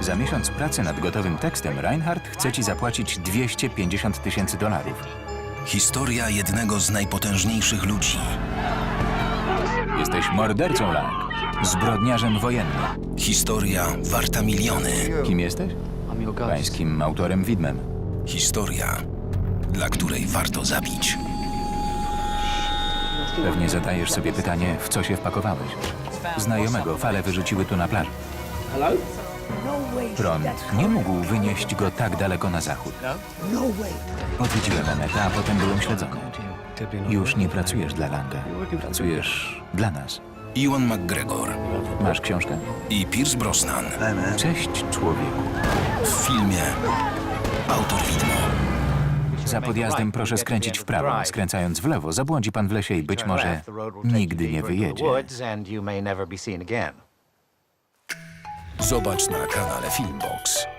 Za miesiąc pracy nad gotowym tekstem Reinhardt chce ci zapłacić 250 tysięcy dolarów. Historia jednego z najpotężniejszych ludzi. Jesteś mordercą, Lang. Zbrodniarzem wojennym. Historia warta miliony. Kim jesteś? Pańskim autorem widmem. Historia, dla której warto zabić. Pewnie zadajesz sobie pytanie, w co się wpakowałeś. Znajomego fale wyrzuciły tu na plaży. Prąd nie mógł wynieść go tak daleko na zachód. Odwiedziłem Onetę, a potem byłem śledzony. Już nie pracujesz dla Langa. Pracujesz dla nas. Ewan McGregor Masz książkę? i Pierce Brosnan Cześć, człowieku. w filmie Autor Widmo. Za podjazdem proszę skręcić w prawo. Skręcając w lewo, zabłądzi pan w lesie i być może nigdy nie wyjedzie. Zobacz na kanale Filmbox.